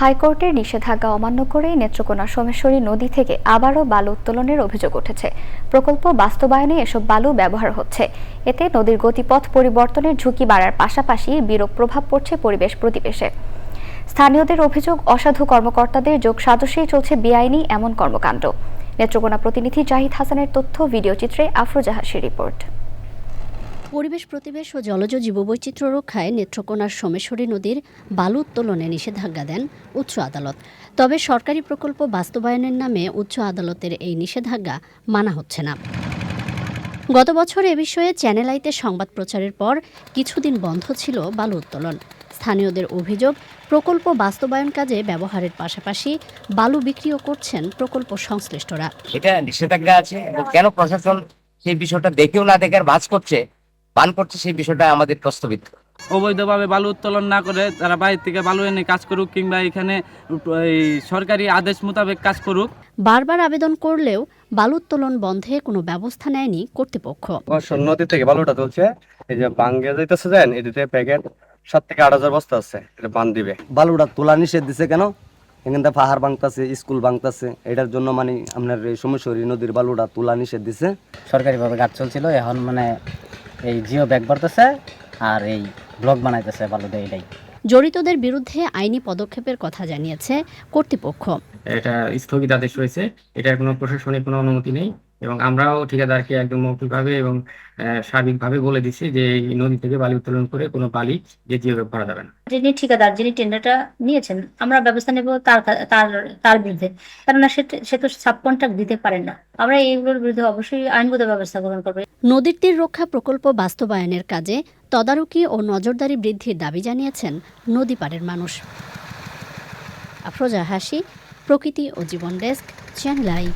হাইকোর্টের নিষেধাজ্ঞা অমান্য করে নেত্রকোনা সোমেশ্বরী নদী থেকে আবারও বালু উত্তোলনের অভিযোগ উঠেছে। প্রকল্প বাস্তবায়নে এসব বালু ব্যবহার হচ্ছে। এতে নদীর গতিপথ পরিবর্তনের ঝুঁকি বাড়ার পাশাপাশি বিরূপ প্রভাব পড়ছে পরিবেশ প্রতিবেশে। স্থানীয়দের অভিযোগ, অসাধু কর্মকর্তাদের যোগ সাজসেই চলছে বেআইনি এমন কর্মকাণ্ড। নেত্রকোনা প্রতিনিধি জাহিদ হাসানের তথ্য, ভিডিও ভিডিওচিত্রে আফরোজাহাসির রিপোর্ট। পরিবেশ প্রতিবেশ ও জলজ জীববৈচিত্র্য রক্ষায় নেত্রকোনার সোমেশ্বরী নদীর বালু উত্তোলনে নিষেধাজ্ঞা দেন উচ্চ আদালত। তবে সরকারি প্রকল্প বাস্তবায়নের নামে উচ্চ আদালতের এই নিষেধাজ্ঞা মানা হচ্ছে না। গত বছর এ বিষয়ে চ্যানেল আইতে সংবাদ প্রচারের পর কিছুদিন বন্ধ ছিল বালু উত্তোলন। স্থানীয়দের অভিযোগ, প্রকল্প বাস্তবায়ন কাজে ব্যবহারের পাশাপাশি বালু বিক্রিও করছেন প্রকল্প সংশ্লিষ্টরা। এটা নিষেধাজ্ঞা আছে। কেন প্রশাসন সেই বিষয়টা দেখেও না দেখার ভাজ করছে? পান করছে সেই বিষয়টা আমাদের প্রস্তাবিত অবৈধভাবে বালু উত্তোলন না করে তারা বাইরে থেকে বালু এনে কাজ করুক কিংবা এখানে সরকারি আদেশ মোতাবেক কাজ করুক। বারবার আবেদন করলেও বালু উত্তোলন বন্ধে কোনো ব্যবস্থা নেয়নি কর্তৃপক্ষ। নদী থেকে বালুটা তুলছে এই যে বাঙ্গে যাইতেছে দেন এদিকে প্যাকেট সাত থেকে আট হাজার বস্তা আছে এটা বান দিবে। বালুটা তোলা নিষেধ দিছে কেন? এখান থেকে পাহাড় ভাঙতাছে স্কুল ভাঙতাছে এটার জন্য মানে আপনার এই সোমেশ্বরী নদীর বালুটা তোলা নিষেধ দিছে। সরকারিভাবে কাজ চলছিল এখন মানে এই জিও ব্যাগ ভরতেছে আর এই ব্লগ বানাইতেছে ভালো দেয় এটাই। জড়িতদের বিরুদ্ধে আইনি পদক্ষেপের কথা জানিয়েছে কর্তৃপক্ষ। এটা স্থগিতাদেশ রয়েছে এটার কোনো প্রশাসনিক কোনো অনুমতি নেই। এবং আমরাও ঠিকাদারকে একদম মৌখিকভাবে এবং আহ, সার্বিকভাবে বলে দিচ্ছি যে এই নদী থেকে বালি উত্তোলন করে কোনো বালি যে জিও করা যাবে না। যিনি ঠিকাদার যিনি টেন্ডারটা নিয়েছেন আমরা ব্যবস্থা নেব তার তার তার বিরুদ্ধে। কেননা সে সে তো সাব কন্ট্রাক্ট দিতে পারেন না। আমরা এইগুলোর বিরুদ্ধে অবশ্যই আইনগত ব্যবস্থা গ্রহণ করব। নদীর তীর রক্ষা প্রকল্প বাস্তবায়নের কাজে তদারকি ও নজরদারি বৃদ্ধির দাবি জানিয়েছেন নদী পাড়ের মানুষ। আফরোজা হাসি প্রকৃতি ও জীবন ডেস্ক চ্যানেল আই।